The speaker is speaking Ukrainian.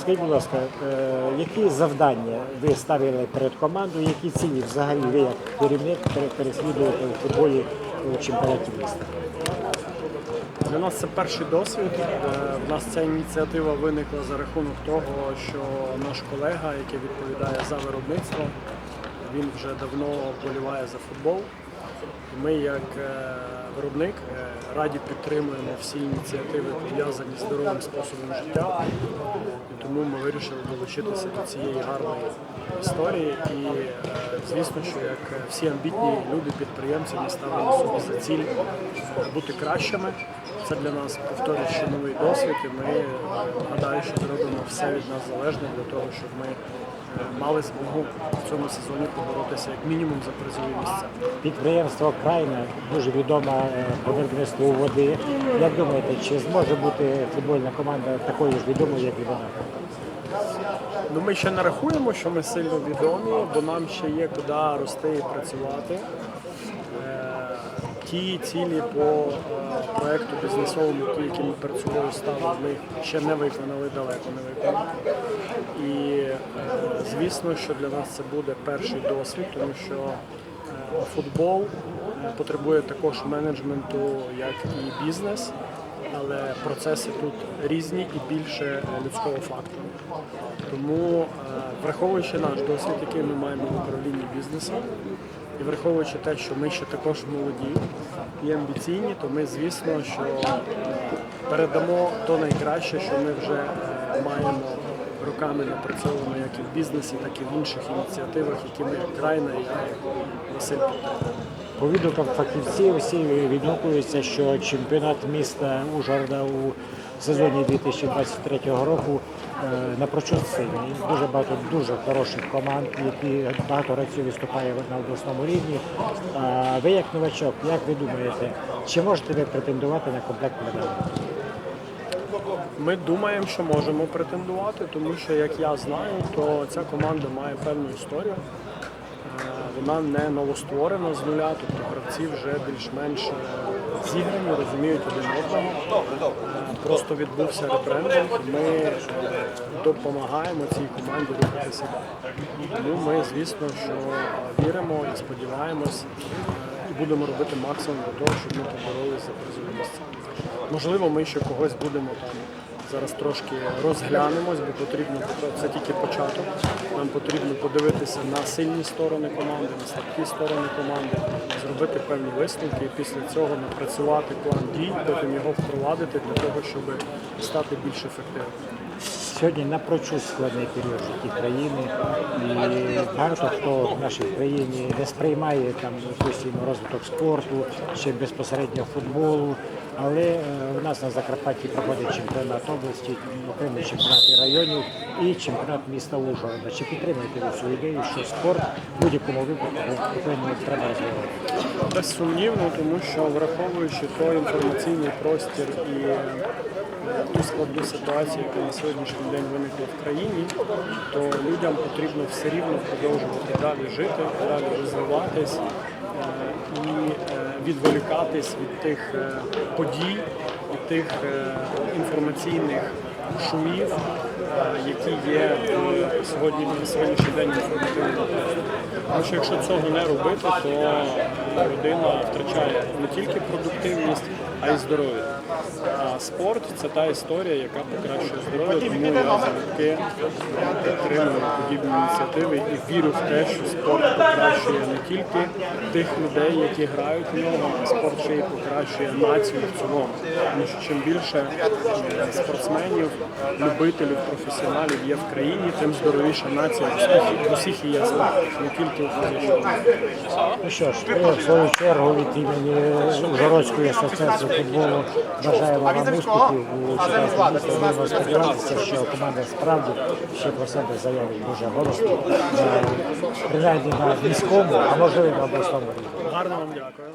Скажіть, будь ласка, е, які завдання ви ставили перед командою, які цілі взагалі ви як керівник пере- переслідуєте у футболі у чемпіонаті міста? Для нас це перший досвід. Е, В нас ця ініціатива виникла за рахунок того, що наш колега, який відповідає за виробництво, він вже давно вболіває за футбол. Ми, як е, виробник, е, раді підтримуємо всі ініціативи пов'язані з здоровим способом життя. І тому ми вирішили долучитися до цієї гарної історії. І е, звісно, що як всі амбітні люди, підприємці, ми ставимо собі за ціль бути кращими. Це для нас повторюю, новий досвід, і ми е, гадаю, що зробимо все від нас залежне для того, щоб ми е, мали змогу в цьому сезоні поборотися як мінімум за призові місця. Підприємство крайне дуже відоме е, по виробництву води. Як думаєте, чи зможе бути футбольна команда такою ж відомою, як і вона? Ну, ми ще не рахуємо, що ми сильно відомі, бо нам ще є куди рости і працювати. Ті цілі по е, проекту бізнесовому, ті, які ми перед собою ставили, ми ще не виконали, далеко не виконали. І е, звісно, що для нас це буде перший досвід, тому що е, футбол потребує також менеджменту, як і бізнес, але процеси тут різні і більше людського фактору. Тому, враховуючи наш досвід, який ми маємо в управлінні бізнесом, і враховуючи те, що ми ще також молоді і амбіційні, то ми, звісно, що передамо то найкраще, що ми вже е, маємо роками напрацьовано як і в бізнесі, так і в інших ініціативах, які ми крайна і Василь підтримуємо. По фахівців всі відгукуються, що чемпіонат міста Ужгорода у сезоні 2023 року е, напрочуд сильний. Дуже багато дуже хороших команд, які багато разів виступає на обласному рівні. Ви як новачок, як ви думаєте, чи можете ви претендувати на комплект медалей? Ми думаємо, що можемо претендувати, тому що, як я знаю, то ця команда має певну історію. Е, Вона не новостворена з нуля, тобто гравці вже більш-менш е, зіграні, розуміють один одного. Просто відбувся і ми допомагаємо цій команді рухатися. Тому ми, звісно, що віримо і сподіваємось, е, і будемо робити максимум для того, щоб ми поборолися за призове місце. Можливо, ми ще когось будемо там зараз трошки розглянемось, бо потрібно це тільки початок. Нам потрібно подивитися на сильні сторони команди, на слабкі сторони команди, зробити певні висновки і після цього напрацювати план дій, потім його впровадити для того, щоб стати більш ефективним. Сьогодні напрочуд складний період житті країни, і багато хто в нашій країні не сприймає там постійно розвиток спорту чи безпосередньо футболу. Але е, у нас на Закарпатті проходить чемпіонат області, окремі чемпіонати районів і чемпіонат міста Ужгорода. Чи підтримуєте ви цю ідею, що спорт в будь-якому випадку треба розвивати? Безсумнівно, тому що враховуючи той інформаційний простір і ту складну ситуацію, яка на сьогоднішній день виникла в країні, то людям потрібно все рівно продовжувати далі жити, далі розвиватись е, і е, відволікатись від тих е, подій і тих інформаційних шумів, які є сьогодні на сьогоднішній день інформативному просторі. Тому що якщо цього не робити, то людина втрачає не тільки продуктивність, а й здоров'я. А спорт це та історія, яка покращує здоров'я, тому я залюбки підтримую подібні ініціативи і вірю в те, що спорт покращує не тільки тих людей, які грають в нього, а спорт ще й покращує націю в цілому. Тому що чим більше е, спортсменів, любителів, професіоналів є в країні, тим здоровіша нація в усіх- її аспектах, не тільки у фізичному. Ну що ж, ми в свою чергу від імені Ужгородської асоціації футболу бажаємо вам успіхів у сподіваюся. Що команда справді ще про себе заявить дуже голосно, е, принаймні на міському, а можливо на обласному рівні. Гарно вам дякую.